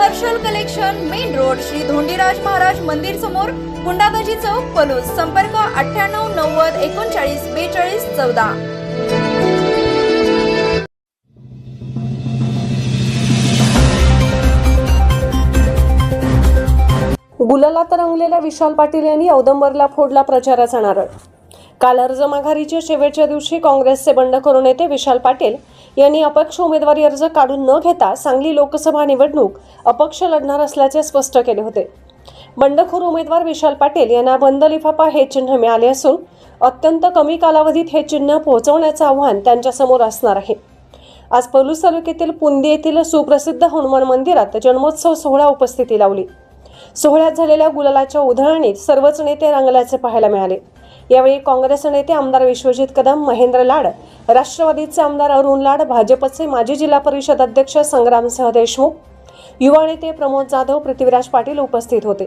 Harshal collection main road Shri Dhondiraj Maharaj मंदिर समोर गुंडागजी चौक पलूस. संपर्क अठ्ठ्याण्णव नव्वद एकोणचाळीस बेचाळीस चौदा. गुलालात रंगलेल्या विशाल पाटील यांनी औदंबरला फोडला प्रचाराचा नारळ. काल अर्ज माघारीच्या शेवटच्या दिवशी काँग्रेसचे बंडखोर नेते विशाल पाटील यांनी अपक्ष उमेदवारी अर्ज काढून न घेता सांगली लोकसभा निवडणूक अपक्ष लढणार असल्याचे स्पष्ट केले होते. बंडखोर उमेदवार विशाल पाटील यांना बंद लिफाफा हे चिन्ह मिळाले असून अत्यंत कमी कालावधीत हे चिन्ह पोहोचवण्याचं आव्हान त्यांच्यासमोर असणार आहे. आज पलूस तालुक्यातील पुंदी येथील सुप्रसिद्ध हनुमान मंदिरात जन्मोत्सव सोहळा उपस्थिती लावली. सोहळ्यात झालेल्या गुलालाच्या उधळणीत सर्वच नेते रंगल्याचे पाहायला मिळाले. यावेळी काँग्रेस नेते आमदार विश्वजित कदम महेंद्र लाड राष्ट्रवादीचे आमदार अरुण लाड भाजपचे माजी जिल्हा परिषद अध्यक्ष संग्रामसिंह देशमुख युवा नेते प्रमोद जाधव पृथ्वीराज पाटील उपस्थित होते.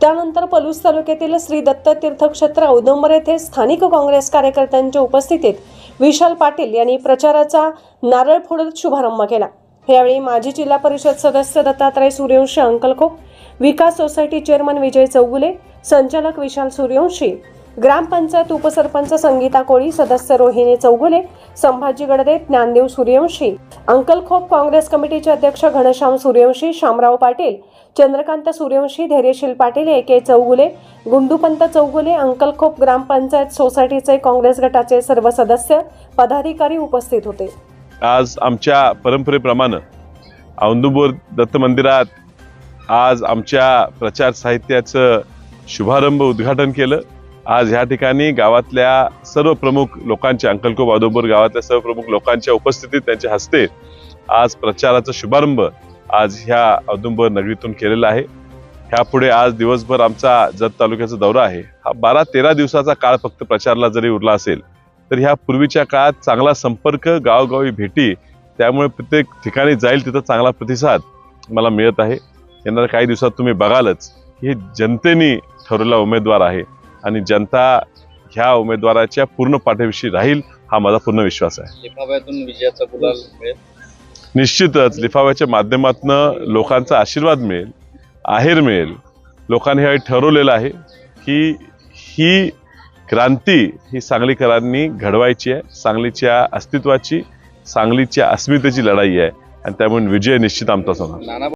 त्यानंतर पलूस तालुक्यातील श्री दत्त तीर्थक्षेत्र औदंबर येथे स्थानिक काँग्रेस कार्यकर्त्यांच्या उपस्थितीत विशाल पाटील यांनी प्रचाराचा नारळ फोडत शुभारंभ केला. यावेळी माजी जिल्हा परिषद सदस्य दत्तात्रय सूर्यवंशी अंकलखोप विकास सोसायटी चेअरमन विजय चौगुले संचालक विशाल सूर्यवंशी ग्रामपंचायत उपसरपंच संगीता कोळी सदस्य रोहिणी चौगुले संभाजी गडदे ज्ञानदेव सूर्यवंशी अंकलखोप काँग्रेस कमिटीचे अध्यक्ष घनश्याम सूर्यवंशी शामराव पाटील चंद्रकांत सूर्यवंशी धैर्यशील पाटील ए के चौगुले गुंडूपंत चौगुले अंकलखोप ग्रामपंचायत सोसायटीचे काँग्रेस गटाचे सर्व सदस्य पदाधिकारी उपस्थित होते. आज आमच्या परंपरेप्रमाणे औंदुबोर दत्त मंदिरात आज आमच्या प्रचार साहित्याचं शुभारंभ उद्घाटन केलं. आज ह्या ठिकाणी गावातल्या सर्व प्रमुख लोकांच्या अंकलको बादोबर गावातल्या सर्व प्रमुख लोकांच्या उपस्थितीत त्यांच्या हस्ते आज प्रचाराचा शुभारंभ आज ह्या औदुंबर नगरीतून केलेला आहे. ह्यापुढे आज दिवसभर आमचा जत तालुक्याचा दौरा आहे. हा बारा तेरा दिवसाचा काळ फक्त प्रचारला जरी उरला असेल तर ह्या पूर्वीच्या काळात चांगला संपर्क गावोगावी भेटी त्यामुळे प्रत्येक ठिकाणी जाईल तिथं चांगला प्रतिसाद मला मिळत आहे. येणाऱ्या काही दिवसात तुम्ही बघालच. की हे जनतेने ठरवलेला उमेदवार आहे. आणि जनता ह्या उमेदवाराच्या पूर्ण पाठीविषयी राहील हा माझा पूर्ण विश्वास आहे. लिफाफ्यातून विजयाचा गुलाल मिळेल. निश्चितच लिफाव्याच्या माध्यमातून लोकांचा आशीर्वाद मिळेल आहेर मिळेल. लोकांनी ह्यावेळी ठरवलेलं आहे की ही क्रांती ही सांगलीकरांनी घडवायची आहे सांगलीच्या अस्तित्वाची सांगलीच्या अस्मितेची लढाई आहे. आणि त्यामुळे विजय निश्चित आमचाच होणार.